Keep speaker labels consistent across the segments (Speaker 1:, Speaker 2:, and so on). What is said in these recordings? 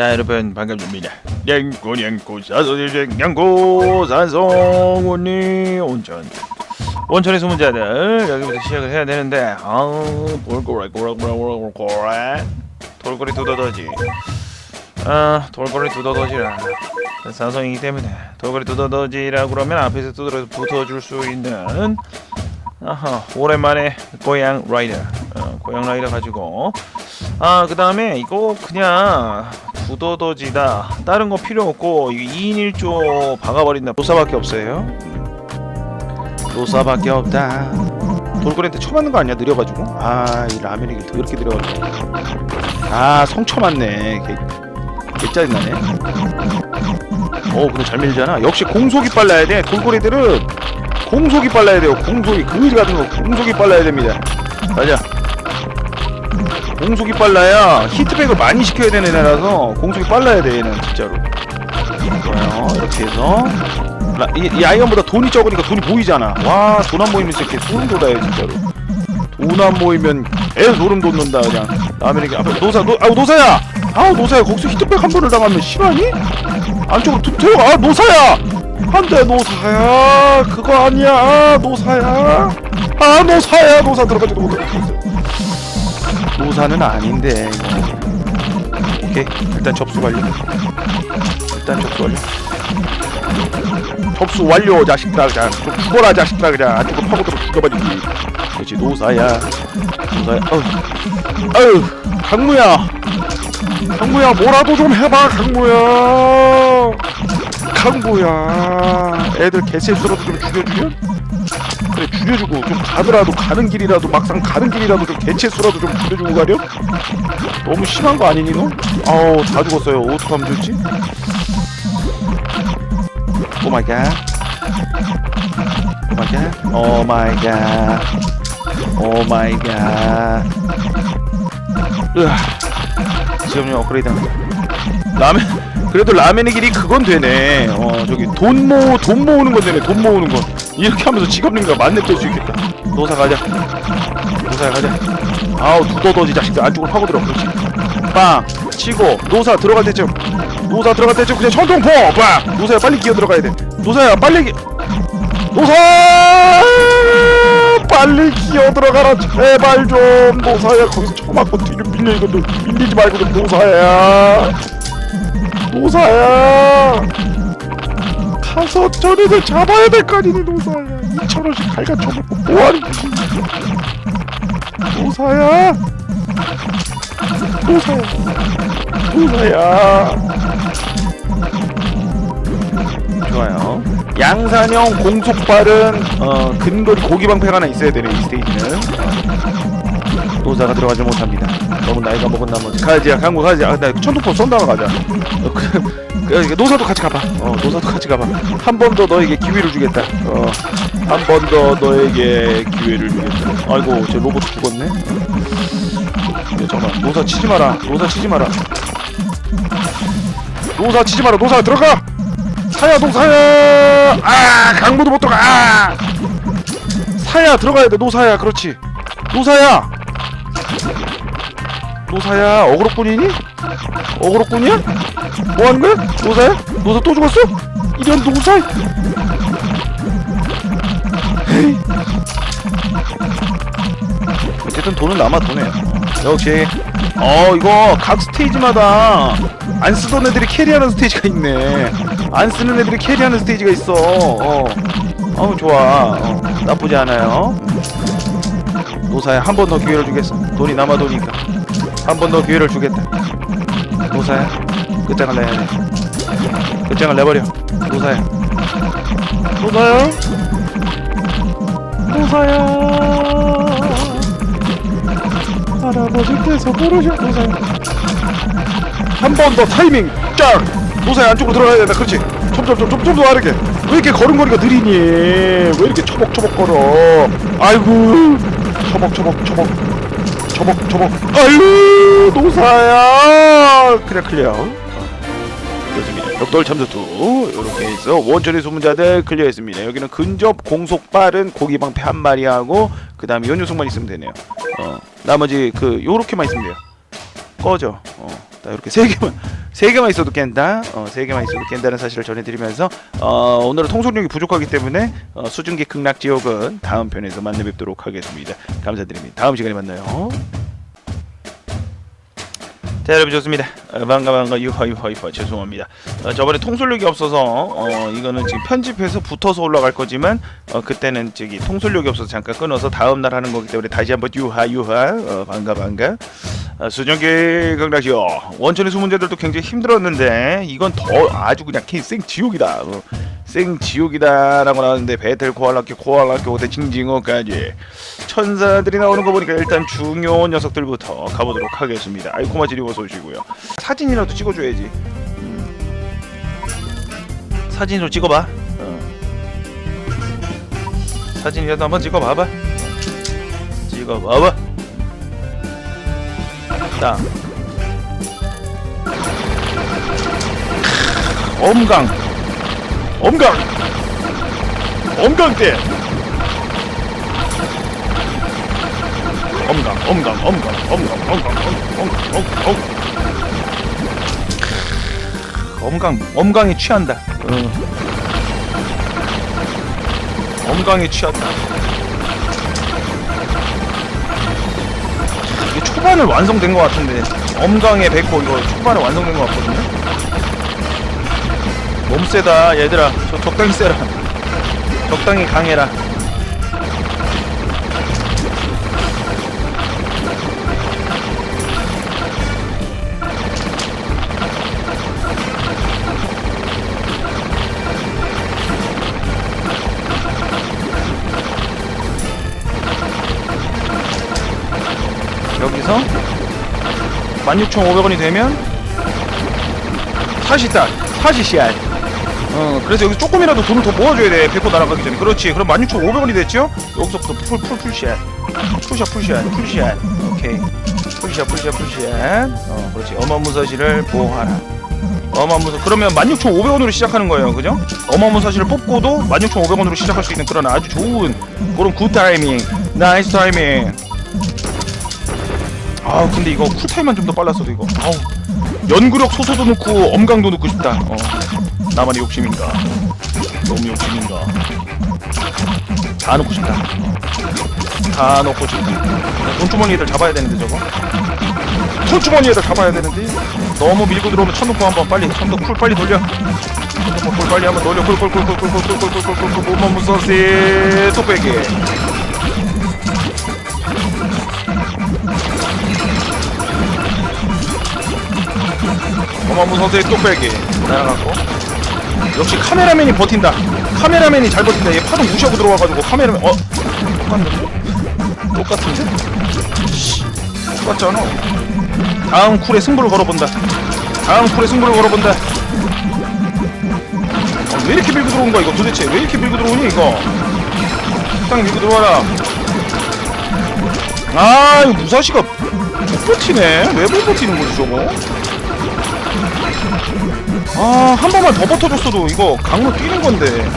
Speaker 1: 자 여러분 반갑습니다. 냥고 냥고 사소리쟁 냥고 산성원리 온천. 온천의 소문자들 여기부터 시작을 해야 되는데 아우 돌고래 고라고라 고라 돌고래 두더더지. 아 돌고래 두더더지라. 산성이기 때문에 돌고래 두더더지라 그러면 앞에서 두드려 붙어줄 수 있는 아하 오랜만에 고양 라이더. 어, 고양 라이더 가지고. 아 그 다음에 이거 그냥 두더더지다 다른 거 필요 없고 이거 2인 1조 박아버린다. 노사밖에 없어요. 노사밖에 없다. 돌고래한테 쳐맞는 거 아니야 느려가지고? 아 이 라면이 왜 이렇게 느려가지고. 아 성쳐 맞네. 개, 개 짜증나네. 어 근데 잘 밀잖아. 역시 공속이 빨라야 돼. 돌고래들은 공속이 빨라야 돼요. 공속이 그지 같은 거 공속이 빨라야 됩니다. 가자 공속이 빨라야 히트백을 많이 시켜야 되는 애라서 공속이 빨라야 돼 얘는 진짜로. 이렇게 해서. 라, 이, 이 아이언보다 돈이 적으니까 돈이 보이잖아. 와 돈안 모이면 진짜 개 소름 돋아요 진짜로. 돈안 모이면 애 소름 돋는다 그냥. 라면이 이렇게 앞에 노사 노, 아우 노사야! 아우 노사야 거기서 히트백 한 번을 당하면 실화니? 안쪽으로 툭 들어가 아 노사야! 안돼 노사야! 그거 아니야! 아, 노사야! 아 노사야! 노사 들어가지도 못하겠어 노사는 아닌데. 오케이 일단 접수 완료. 일단 접수 완료. 접수 완료 자식들아 그냥. 좀 죽어라 자식들아 그냥. 안쪽으로 파고들어 죽여버리기 그렇지 노사야. 노사야 어우 아유 강무야. 강무야 뭐라도 좀 해봐 강무야 강무야 애들 개체수라도 좀 죽여주면 그래 죽여주고 좀 가더라도 가는 길이라도 막상 가는 길이라도 좀 개체수라도 좀 죽여주고 가려 너무 심한 거 아니니 너? 아우 다 죽었어요. 어떡하면 좋지? 오마이갓. 오마이갓. 오마이갓. 오마이갓. 으아. 지금요 업그레이드 라멘 그래도 라멘의 길이 그건 되네. 어 저기 돈 모, 돈 모으는 건 되네 돈 모으는 건 이렇게 하면서 직업 능력 만렙 될수 있겠다. 노사 가자. 노사 가자. 아우 두더더지 자식들. 안쪽으로 파고들어 그렇지. 빵 치고 노사 들어갈 때쯤. 노사 들어갈 때쯤 그냥 천통포! 빵! 노사야 빨리 기어 들어가야 돼. 노사야 빨리 기... 노사! 빨리 기어 들어가라. 제발 좀 노사야. 거기서 쳐맞고 뒤로 밀려 이거 너 밀리지 말고 좀 노사야 노사야. 가서 저네들 잡아야 될 거 아니니 노사야. 2천원씩 갈가 쳐먹고 뭐하는 거지 노사야. 노사야. 노사야. 좋아요. 양산형 공속발은 어, 근거리 고기 방패가 하나 있어야 되네 이 스테이지는. 노사가 들어가지 못합니다 너무 나이가 먹은 나머지. 가야지 강구 가야지. 아, 나 천둥포 쏜다가 가자. 어, 그, 그, 노사도 같이 가봐. 어 노사도 같이 가봐. 한 번 더 너에게 기회를 주겠다. 어한 번 더 너에게 기회를 주겠다. 아이고 제 로봇 죽었네? 야, 잠깐만. 노사 치지 마라. 노사 치지 마라. 노사 치지 마라. 노사 들어가! 사야 노사야! 아 강모도 못 들어가. 아! 사야 들어가야 돼. 노사야 그렇지. 노사야 노사야 어그로꾼이니? 어그로꾼이야? 뭐하는 거야? 노사야? 노사 또 죽었어? 이런 노사? 에이. 어쨌든 돈은 남아 도네요 역시 어 이거 각 스테이지마다 안 쓰던 애들이 캐리하는 스테이지가 있네 안 쓰는 애들이 캐리하는 스테이지가 있어 어 어우 좋아 어, 나쁘지 않아요 노사야 한번 더 기회를 주겠어 돈이 남아 도니까 한 번 더 기회를 주겠다. 노사야 끝장을 내야 돼. 끝장을 내버려. 노사야 노사야 노사야 할아버지께서 부르셔 노사야 한번 더 타이밍. 짱 노사야 안쪽으로 들어가야 된다. 그렇지. 점점 점점 더 빠르게. 왜 이렇게 걸음걸이가 느리니? 왜 이렇게 초복초복 걸어? 아이고. 초복 초복 초복 아유 노사야! 그냥 클리어. 그렇습니다. 벽돌 참수투. 이렇게 해서 원천의 소문자들 클리어했습니다. 여기는 근접 공속 빠른 고기 방패 한 마리하고 그 다음에 연유성만 있으면 되네요. 어 나머지 그 요렇게만 있으면 돼요 꺼져 어 나 이렇게 세 개만 세 개만 있어도 깬다. 어, 세 개만 있어도 깬다는 사실을 전해드리면서 어, 오늘은 통솔력이 부족하기 때문에 어, 수증기 극락 지옥은 다음 편에서 만나 뵙도록 하겠습니다. 감사드립니다. 다음 시간에 만나요. 자 여러분 좋습니다. 어, 반가 반가 유하 유하 유하 죄송합니다. 어, 저번에 통솔력이 없어서 어, 이거는 지금 편집해서 붙어서 올라갈 거지만 어, 그때는 저기 통솔력이 없어서 잠깐 끊어서 다음 날 하는 거기 때문에 다시 한번 유하 유하 어, 반가 반가 어, 수정기 극락이요 원천의 수문제들도 굉장히 힘들었는데 이건 더 아주 그냥 생 지옥이다. 어, 생 지옥이다라고 나왔는데 베텔 코알라키 코알라키 오대 징징어까지 천사들이 나오는 거 보니까 일단 중요한 녀석들부터 가보도록 하겠습니다. 아이코마 지리고 소시고요. 사진이라도 찍어줘야지. 음. 사진으로 찍어봐. 어. 사진이라도 한번 찍어봐봐. 찍어봐봐. 딱. 엄강. 엄강. 엄강대. 엄강, 엄강, 엄강, 엄강, 엄강, 엄강, 엄강, 엄강. 엄강, 엄강에 취한다. 어. 엄강에 취한다. 이게 초반에 완성된 것 같은데 엄강에 뱉고 이거 초반에 완성된 것 같거든요. 너무 세다 얘들아. 저 적당히 세라. 적당히 강해라. 여기서 16,500원이 되면 40달 40씨알 어 그래서 여기 조금이라도 돈을 더 모아줘야 돼. 백호 날아가기 전에. 그렇지. 그럼 16,500원이 됐죠? 여기서부터 풀 풀 풀씨알 풀샷 풀씨알 풀씨알 오케이. 풀샷 풀샷 풀씨알 어 그렇지. 어마무사시를 보호하라. 어마무사 그러면 16,500원으로 시작하는 거예요. 그죠? 어마무사시를 뽑고도 16,500원으로 시작할 수 있는 그런 아주 좋은 그런 굿 타이밍. 나이스 타이밍. 아 근데 이거 쿨타임만 좀 더 빨랐어도 이거. 아우. 연구력 소소도 넣고 엄강도 넣고 싶다. 어 나만의 욕심인가 너무 욕심인가 다 넣고 싶다 다 넣고 싶다 돈주머니 애들 잡아야 되는데 저거 돈주머니 애들 잡아야 되는데 너무 밀고 들어오면 천둥포 한번 빨리 천둥 쿨 빨리 돌려 천둥포 쿨 빨리 한번 돌려 쿨쿨쿨쿨쿨쿨쿨쿨쿨쿨쿨 몸만 무서세 뚝배기 어마무 선수의 뚝배기 날아갔고 역시 카메라맨이 버틴다. 카메라맨이 잘 버틴다. 얘 파동 무시하고 들어와가지고 카메라맨 어? 똑같은데? 똑같은데? 씨, 똑같잖아. 다음 쿨에 승부를 걸어본다. 다음 쿨에 승부를 걸어본다. 어, 왜 이렇게 밀고 들어온 거야 이거 도대체? 왜 이렇게 밀고 들어오니 이거? 적당히 밀고 들어와라. 아 이거 무사시가 못 버티네. 왜 못 버티는 거지 저거 아, 한 번만 더 버텨줬어도 이거 강로 뛰는 건데.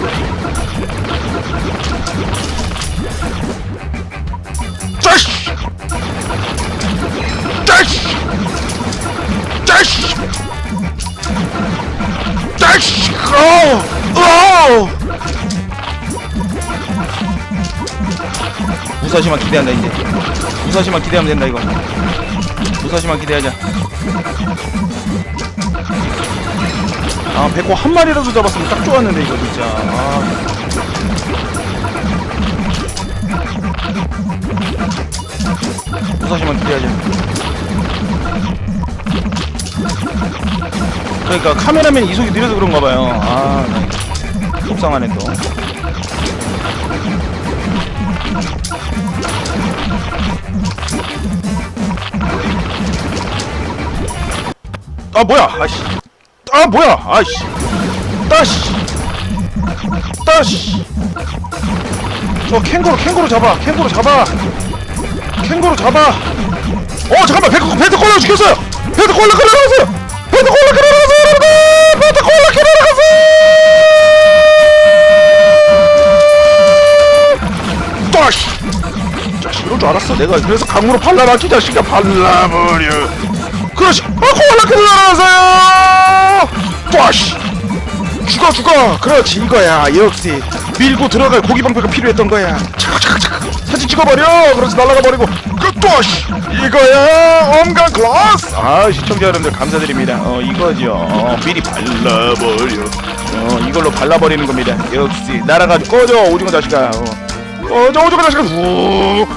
Speaker 1: 짜씨! 짜씨! 짜씨! 짜씨! 어! 어! 무사시만 기대한다 이제. 무사시만 기대하면 된다 이거. 무사시만 기대하자. 아 백호 한 마리라도 잡았으면 딱 좋았는데 이거 진짜. 아. 무사시만 기대하자 그러니까 카메라맨 이속이 느려서 그런가 봐요. 아나 이거 속상하네 또. 아 뭐야! 아씨 아 뭐야? 아이씨. 따씨. 따씨. 저 캥거루 캥거루 잡아. 캥거루 잡아. 캥거루 잡아. 어 잠깐만. 배트 배트 콜라 죽였어요. 배트 콜라 끌어나갔어요. 배트 콜라 끌어나갔어요 여러분들. 배트 콜라 끌어나갔어요. 따씨. 자식 이럴 줄 알았어. 내가 그래서 강으로 발라놨지 자식아. 발라버려. 그렇지 아 콜라 끌어나갔어요 또아씨. 죽어 죽어. 그렇지 이거야. 역시 밀고 들어갈 고기 방패가 필요했던 거야. 차차차 사진 찍어버려. 그렇지 날아가 버리고. 그또아씨. 이거야. 엄간 클라스. 아 시청자 여러분들 감사드립니다. 어 이거죠. 어 미리 발라버려. 어 이걸로 발라버리는 겁니다. 역시 날아가지고. 꺼져 오징어 자식아. 어. 꺼져 오징어 자식아. 부부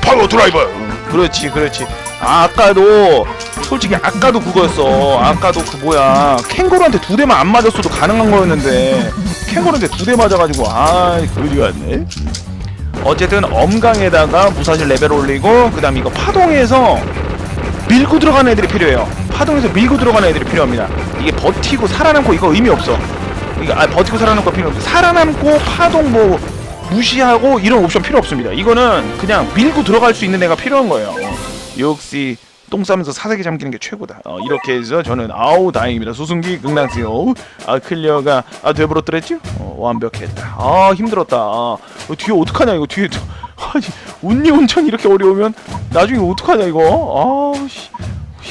Speaker 1: 팔로 드라이버 그렇지 그렇지. 아, 아까도 솔직히 아까도 그거였어. 아까도 그 뭐야. 캥거루한테 두 대만 안 맞았어도 가능한 거였는데 캥거루한테 두 대 맞아가지고 아 그지 같네. 어쨌든 엄강에다가 무사실 레벨 올리고 그 다음 이거 파동에서 밀고 들어가는 애들이 필요해요. 파동에서 밀고 들어가는 애들이 필요합니다. 이게 버티고 살아남고 이거 의미 없어. 이거 아 버티고 살아남고 필요 없어. 살아남고 파동 뭐 무시하고 이런 옵션 필요 없습니다. 이거는 그냥 밀고 들어갈 수 있는 애가 필요한 거예요. 역시 똥 싸면서 사색이 잠기는 게 최고다. 어, 이렇게 해서 저는 아우 다행입니다. 수승기 극락지 어우 아 클리어가 아 되버렸더랬죠? 어, 완벽했다. 아 힘들었다. 아, 어, 뒤에 어떡하냐 이거 뒤에. 또- 아니 운리 운전 이렇게 어려우면 나중에 어떡하냐 이거? 아우씨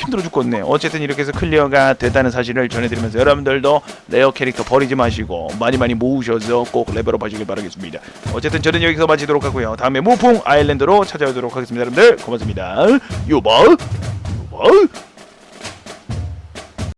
Speaker 1: 힘들어 죽겠네. 어쨌든 이렇게 해서 클리어가 됐다는 사실을 전해드리면서 여러분들도 레어 캐릭터 버리지 마시고 많이 많이 모으셔서 꼭 레벨업 하시길 바라겠습니다. 어쨌든 저는 여기서 마치도록 하고요. 다음에 무풍 아일랜드로 찾아오도록 하겠습니다. 여러분들 고맙습니다. 요바 요바